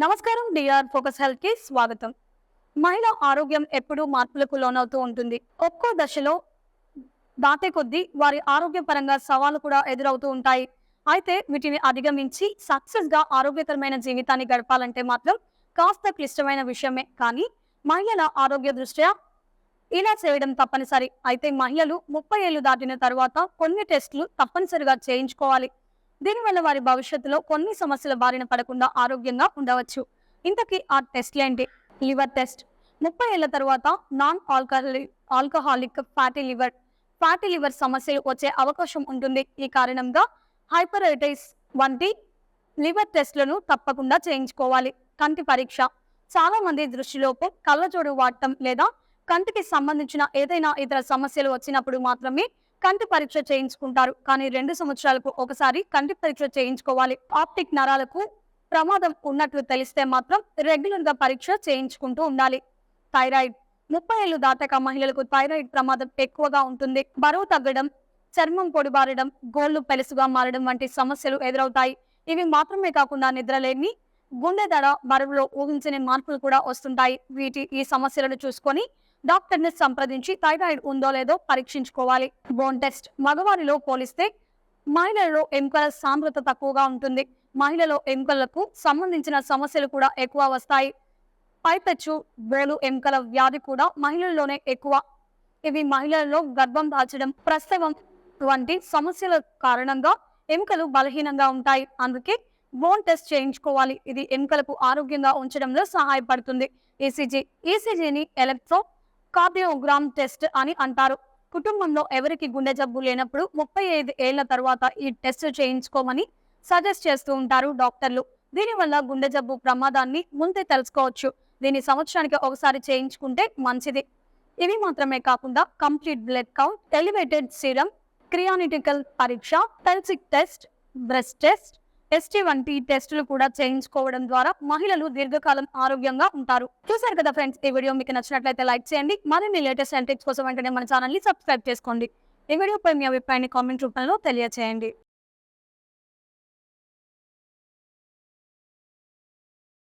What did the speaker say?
నమస్కారం DR focus హెల్త్కి స్వాగతం. మహిళ ఆరోగ్యం ఎప్పుడూ మార్పులకు లోనవుతూ ఉంటుంది. ఒక్కో దశలో దాటే కొద్దీ వారి ఆరోగ్యపరంగా సవాళ్ళు కూడా ఎదురవుతూ ఉంటాయి. అయితే వీటిని అధిగమించి సక్సెస్గా ఆరోగ్యకరమైన జీవితాన్ని గడపాలంటే మాత్రం కాస్త క్లిష్టమైన విషయమే. కానీ మహిళల ఆరోగ్య దృష్ట్యా ఇలా చేయడం తప్పనిసరి. అయితే మహిళలు ముప్పై ఏళ్ళు దాటిన తర్వాత కొన్ని టెస్టులు తప్పనిసరిగా చేయించుకోవాలి. దీనివల్ల వారి భవిష్యత్తులో కొన్ని సమస్యల బారిన పడకుండా ఆరోగ్యంగా ఉండవచ్చు. ఇంతకీ ఆ టెస్ట్లు ఏంటి? Liver test. ముప్పై ఏళ్ళ తర్వాత non ఆల్కహాలి alcoholic fatty liver fatty liver సమస్యలు వచ్చే అవకాశం ఉంటుంది. ఈ కారణంగా హైపరైటిస్ వంటి లివర్ టెస్ట్లను తప్పకుండా చేయించుకోవాలి. కంటి పరీక్ష. చాలా మంది దృష్టిలోపం కళ్ళజోడు వాడటం లేదా కంటికి సంబంధించిన ఏదైనా ఇతర సమస్యలు వచ్చినప్పుడు మాత్రమే కంటి పరీక్ష చేయించుకుంటారు. కానీ రెండు సంవత్సరాలకు ఒకసారి కంటి పరీక్ష చేయించుకోవాలి. ఆప్టిక్ నరాలకు ప్రమాదం ఉన్నట్లు తెలిస్తే మాత్రం రెగ్యులర్గా పరీక్ష చేయించుకుంటూ ఉండాలి. థైరాయిడ్. ముప్పై ఏళ్ళు దాటాక మహిళలకు థైరాయిడ్ ప్రమాదం ఎక్కువగా ఉంటుంది. బరువు తగ్గడం చర్మం పొడిబారడం గోళ్ళు పెలుసుగా మారడం వంటి సమస్యలు ఎదురవుతాయి. ఇవి మాత్రమే కాకుండా నిద్రలేని గుండె దడ బరువులో ఊహించని మార్పులు కూడా వస్తుంటాయి. వీటి ఈ సమస్యలను చూసుకొని డాక్టర్ని సంప్రదించి థైరాయిడ్ ఉందో లేదో పరీక్షించుకోవాలి. బోన్ టెస్ట్ మగవారిలో పోలిస్తే మహిళలలో ఎముకల సాంద్రత తక్కువగా ఉంటుంది. మహిళలో ఎముకలకు సంబంధించిన సమస్యలు కూడా ఎక్కువ వస్తాయి. పైపెచ్చు వేలు ఎముకల వ్యాధి కూడా మహిళల్లోనే ఎక్కువ. ఇవి మహిళల్లో గర్భం దాల్చడం ప్రసవం వంటి సమస్యల కారణంగా ఎముకలు బలహీనంగా ఉంటాయి. అందుకే బోన్ టెస్ట్ చేయించుకోవాలి. ఇది ఎముకలకు ఆరోగ్యంగా ఉంచడంలో సహాయపడుతుంది. ఈసీజీ ఈసీజీని ఎలక్ట్రో కార్డియోగ్రామ్ టెస్ట్ అని అంటారు. కుటుంబంలో ఎవరికి గుండె జబ్బు లేనప్పుడు ముప్పై ఐదు ఏళ్ళ తర్వాత ఈ టెస్ట్ చేయించుకోమని సజెస్ట్ చేస్తూ ఉంటారు డాక్టర్లు. దీనివల్ల గుండె జబ్బు ప్రమాదాన్ని ముందే తెలుసుకోవచ్చు. దీన్ని సంవత్సరానికి ఒకసారి చేయించుకుంటే మంచిది. ఇవి మాత్రమే కాకుండా complete blood count elevated serum క్రియానిటికల్ పరీక్ష పెల్సిక్ టెస్ట్ బ్రెస్ట్ టెస్ట్ ఎస్టీ వంటి టెస్టులు కూడా చేయించుకోవడం ద్వారా మహిళలు దీర్ఘకాలం ఆరోగ్యంగా ఉంటారు. చూసారు కదా ఫ్రెండ్స్ ఈ వీడియో మీకు నచ్చినట్లయితే లైక్ చేయండి. మరిన్ని లేటెస్ట్ అండ్ టిప్స్ కోసం వెంటనే మన ఛానల్ని సబ్స్క్రైబ్ చేసుకోండి. ఈ వీడియోపై మీ అభిప్రాయాన్ని కామెంట్ రూపంలో తెలియచేయండి.